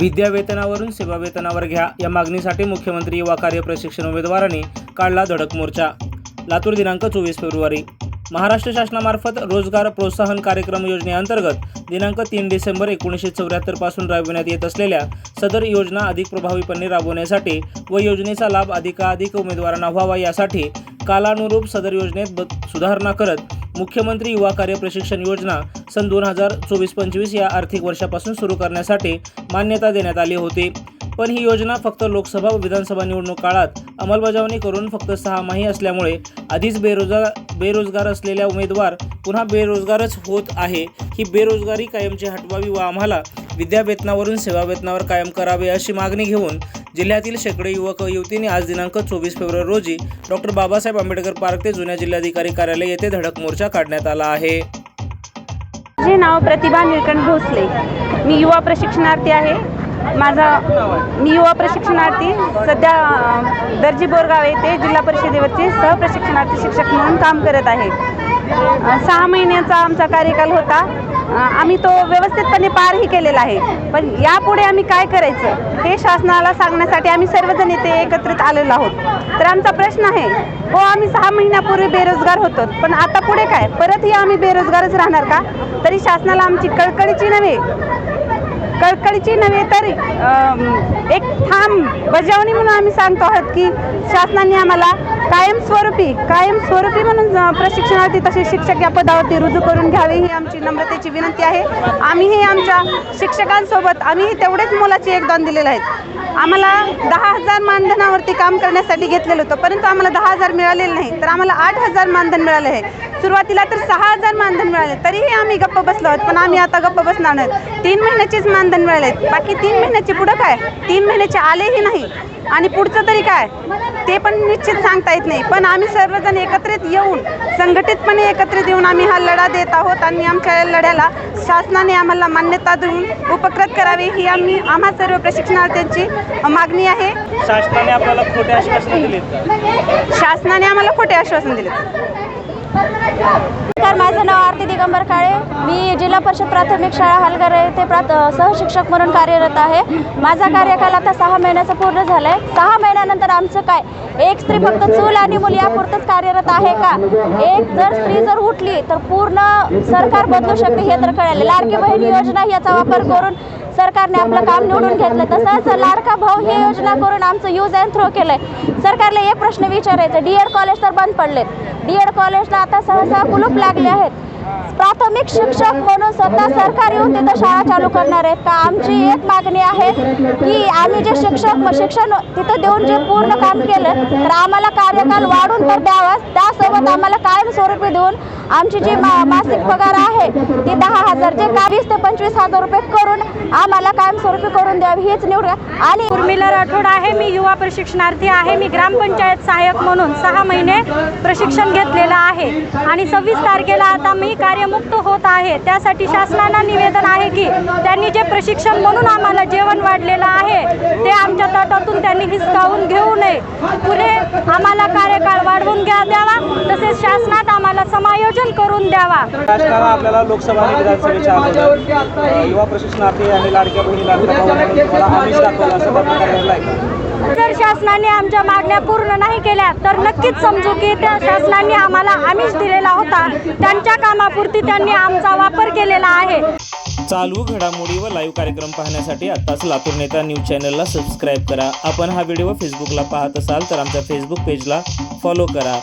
विद्यावेतनावरून सेवा वेतनावर घ्या. या मागणीसाठी मुख्यमंत्री युवा कार्य प्रशिक्षण उमेदवारांनी काढला धडक मोर्चा. लातूर दिनांक चोवीस फेब्रुवारी. महाराष्ट्र शासनामार्फत रोजगार प्रोत्साहन कार्यक्रम योजनेअंतर्गत दिनांक तीन डिसेंबर एकोणीसशे चौऱ्याहत्तरपासून राबविण्यात येत असलेल्या सदर योजना अधिक प्रभावीपणे राबवण्यासाठी व योजनेचा लाभ अधिकाधिक उमेदवारांना व्हावा यासाठी कालानुरूप सदर योजनेत ब सुधारणा करत मुख्यमंत्री युवा कार्य प्रशिक्षण योजना सन दोन हजार चोवीस पंचवीस या आर्थिक वर्षापासून सुरू करण्यासाठी मान्यता देण्यात आली होती. पण ही योजना फक्त लोकसभा व विधानसभा निवडणूक काळात अंमलबजावणी करून फक्त सहामाही असल्यामुळे आधीच बेरोजगार बेरोजगार असलेल्या उमेदवार पुन्हा बेरोजगारच होत आहे. ही बेरोजगारी कायमची हटवावी व आम्हाला विद्यावेतनावरून सेवावेतनावर कायम करावे अशी मागणी घेऊन जिल्ह्यातील शेकडो युवक व युवतींनी आज दिनांक चोवीस फेब्रुवारी रोजी डॉक्टर बाबासाहेब आंबेडकर पार्क ते जुन्या जिल्हाधिकारी कार्यालय येथे धडक मोर्चा काढण्यात आला आहे. माझे नाव प्रतिभा निळकंठ भोसले. मी युवा प्रशिक्षणार्थी आहे. माझा मी युवा प्रशिक्षणार्थी सध्या दर्जी बोरगाव येथे जिल्हा परिषदेवरचे सहप्रशिक्षणार्थी शिक्षक म्हणून काम करत आहे. सहा महिन्याचा आमचा कार्यकाल होता. आम्ही तो व्यवस्थितपणे पारही केलेला आहे. पण यापुढे आम्ही काय करायचं हे शासनाला सांगण्यासाठी आम्ही सर्वजण इथे एकत्रित आलेलो आहोत. तर आमचा प्रश्न आहे हो आम्ही सहा महिन्यापूर्वी बेरोजगार होतो पण आता पुढे काय? परतही आम्ही बेरोजगारच राहणार का? तरी शासनाला आमची कळकळीची नव्हे. कळकळीची नव्हे तर एक ठाम बजावणी म्हणून आम्ही सांगतो आहोत की शासनाने आम्हाला कायमस्वरूपी कायमस्वरूपी म्हणून प्रशिक्षणार्थी तसे शिक्षक या पदावरती रुजू करून घ्यावे ही आमची नम्रतेची विनंती आहे. आम्हीही आमच्या शिक्षकांसोबत आम्हीही तेवढेच मोलाचे योगदान दिलेलं आहे आम्हाला दहा हजार मानधनावरती काम करण्यासाठी घेतलेलं होतं परंतु आम्हाला दहा हजार मिळालेलं नाही तर आम्हाला आठ हजार मानधन मिळाले आहे. सुरुवातीला तर सहा हजार मानधन मिळाले तरीही आम्ही गप्प बसलो आहोत पण आम्ही आता गप्प बसणार नाहीत तीन महिन्याचेच मानधन मिळाले आहेत. बाकी तीन महिन्याचे पुढं काय? तीन महिन्याचे आलेही नाही. आणि पुढचं तरी काय? ते पण निश्चित सांगता येत नाही. पण आम्ही सर्वजण एकत्रित येऊन संघटितपणे एकत्रित येऊन आम्ही हा लढा देत आहोत आणि आमच्या या लढ्याला शासनाने आम्हाला मान्यता देऊन उपकृत करावी ही आम्ही आम्हा सर्व प्रशिक्षणार्थ्यांची मागणी आहे. शासनाने आपल्याला खोटे आश्वासन दिलेत शासनाने आम्हाला खोटे आश्वासन दिले नमस्कार माझं नाव आरती दिगंबर काळे. मी जिल्हा परिषद प्राथमिक शाळा हलगर येथे प्राथ सहशिक्षक म्हणून कार्यरत आहे. माझा कार्यकाल आता सहा महिन्याचा पूर्ण झाला आहे सहा महिन्यानंतर आमचं काय? एक स्त्री फक्त चूल आणि मुली यापुरतंच कार्यरत आहे का? एक जर स्त्री जर उठली तर पूर्ण सरकार बदलू शकते हे तर कळाले लाडकी बहीण योजना याचा वापर करून सरकारने आपलं काम निवडून घेतलं. तसंच लाडका भाऊ ही योजना करून आमचं यूज अँड थ्रो केलंय. सरकारला एक प्रश्न विचारायचा डी एड कॉलेज तर बंद पडलेत. डी एड कॉलेजला आता सहसा कुलूप लागले आहेत. प्राथमिक शिक्षक म्हणून स्वतः सरकार येऊन तिथं शाळा चालू करणार आहेत. का आमची एक मागणी आहे की आम्ही जे शिक्षक शिक्षण तिथं देऊन जे पूर्ण काम केलं तर आम्हाला कार्यकाल वाढून तर द्यावाच त्यासोबत आम्हाला कायमस्वरूपी देऊन आमची जी मा मासिक पगार आहे ती दहा हजार जे वीस ते पंचवीस हजार रुपये करून आम्हाला कायमस्वरूपी करून द्यावी हीच निवड आणि उर्मिला राठोड आहे मी युवा प्रशिक्षणार्थी आहे मी ग्रामपंचायत सहाय्यक म्हणून सहा महिने प्रशिक्षण घेतलेलं आहे. आणि सव्वीस तारखेला आता मी कार्यमुक्त होत आहे. त्यासाठी शासनाला निवेदन आहे की त्यांनी जे प्रशिक्षण म्हणून आम्हाला जेवण वाढलेलं आहे ते आमच्या तटातून त्यांनी हिसकावून घेऊ नये. पुढे आम्हाला कार्यकाळ वाढवून घ्या द्यावा. तसेच शासनात आम्हाला समायोजन करून द्यावा. शासनाला आपल्याला लोकसभा आणि विधानसभेच्या अगोदर युवा प्रशिक्षणार्थी आणि लाडक्या बहिणी भाऊ दाखवलं असं? जर शासनाने आमच्या मागण्या पूर्ण नाही केल्या तर नक्कीच समजू की त्या शासनाने आम्हाला आमिष दिलेला होता. त्यांच्या कामापुरती त्यांनी आमचा वापर केलेला आहे. चालू घडामोडी व लाईव्ह कार्यक्रम पाहण्यासाठी आत्ताच लातूर नेता न्यूज चॅनलला सबस्क्राईब करा. आपण हा व्हिडिओ फेसबुकला पाहत असाल तर आमच्या फेसबुक पेजला फॉलो करा.